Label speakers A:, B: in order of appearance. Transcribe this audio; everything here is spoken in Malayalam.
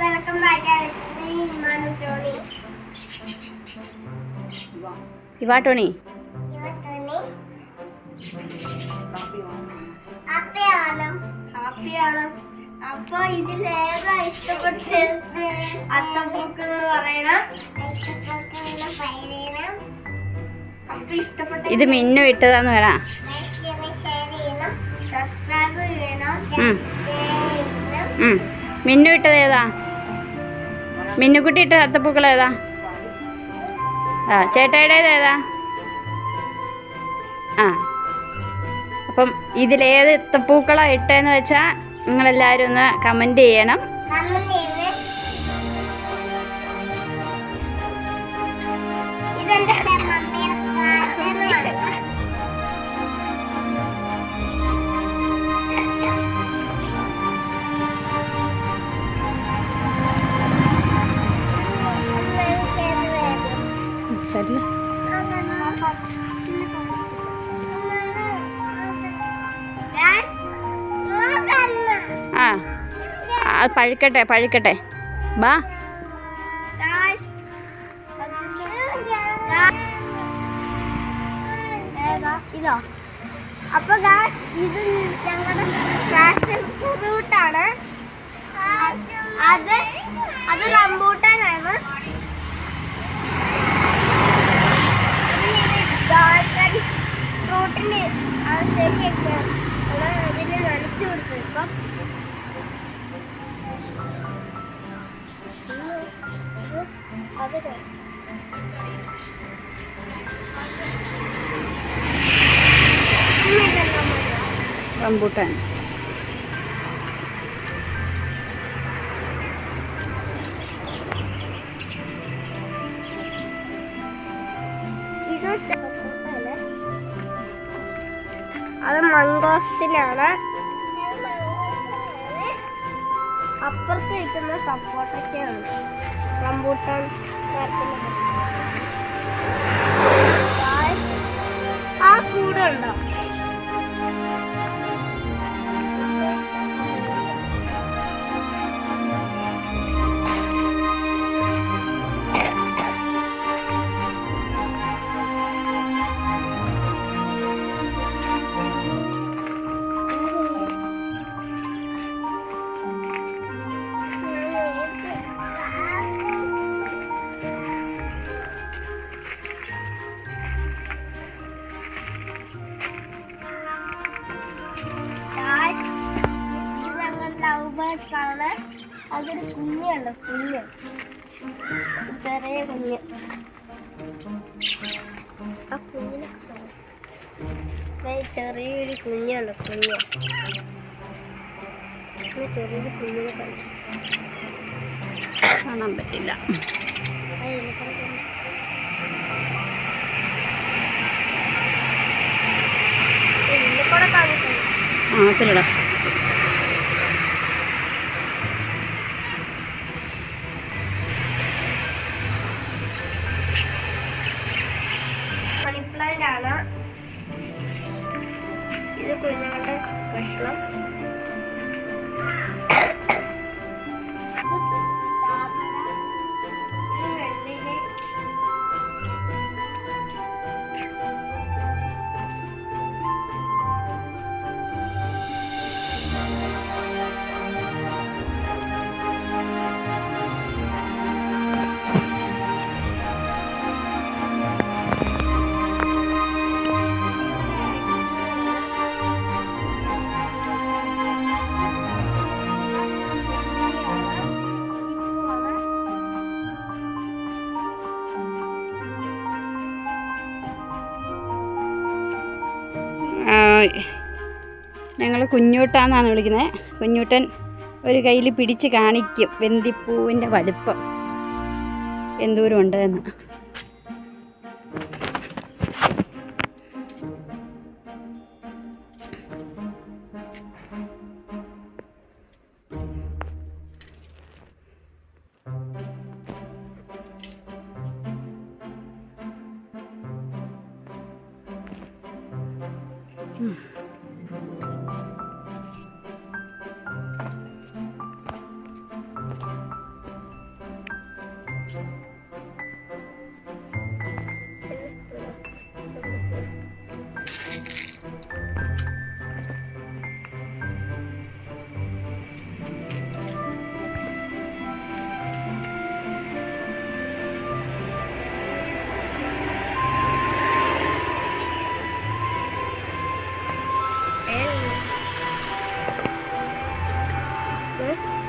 A: വെൽക്കം ബാക്ക്
B: ഇവാ ടോണി
A: അപ്പൊ ഇതിലേതാ ഇഷ്ടപ്പെട്ടത്? അത്തപ്പൂക്കൾ എന്ന് പറയണം? അപ്പൊ ഇഷ്ടപ്പെട്ട
B: ഇത് മിന്നു ഇട്ടതാന്ന് പറ.
A: സബ്സ്ക്രൈബ് ചെയ്യണം.
B: മിന്നു ഇട്ടത് ഏതാ? മിന്നുക്കുട്ടി ഇട്ട അത്തപ്പൂക്കൾ ഏതാ? ആ ചേട്ടായിടേത് ഏതാ? ആ. അപ്പം ഇതിലേത് അത്തപ്പൂക്കളാണ് ഇട്ടെന്ന് വെച്ചാൽ നിങ്ങളെല്ലാവരും ഒന്ന് കമന്റ് ചെയ്യണം.
A: comment നോക്കണ്ട.
B: ആ പഴുക്കട്ടെ പഴുക്കട്ടെ ബാ?
A: ഇതോ അപ്പൊ ഗാസ് ഇത് ഞങ്ങളുടെ പാഷൻ ഫ്രൂട്ടാണ് അത് അത് റംബൂട്ടാനാണ് അത്
B: റംബൂട്ടാൻ
A: ഇത് സപ്പോർട്ടല്ലേ അത് മംഗോസ്റ്റിനാണ് അപ്പുറത്ത് വയ്ക്കുന്ന സപ്പോർട്ടൊക്കെയാണ് റംബൂട്ടാൻ മരത്തിന്റെ Guys, ആ കൂടുണ്ടോ ബേർഡ്സ് ആണ് അതൊരു കുഞ്ഞുണ്ട് കുഞ്ഞ്. ചെറിയ കുഞ്ഞ്. ആ കുഞ്ഞിനെ. ചെറിയൊരു കുഞ്ഞുണ്ട് കുഞ്ഞ്. ചെറിയൊരു കുഞ്ഞിനെ കളിക്കും
B: കാണാൻ പറ്റില്ല. ആ അതിലിടാം
A: ഇത് കുഞ്ഞുങ്ങളുടെ ഭക്ഷണം
B: ഞങ്ങൾ കുഞ്ഞൂട്ടാന്നാണ് വിളിക്കുന്നത് കുഞ്ഞൂട്ടൻ ഒരു കയ്യിൽ പിടിച്ച് കാണിക്കും. വെന്തിപ്പൂവിന്റെ വലുപ്പം. എന്തോരം ഉണ്ട് എന്ന് 嗯。Bye.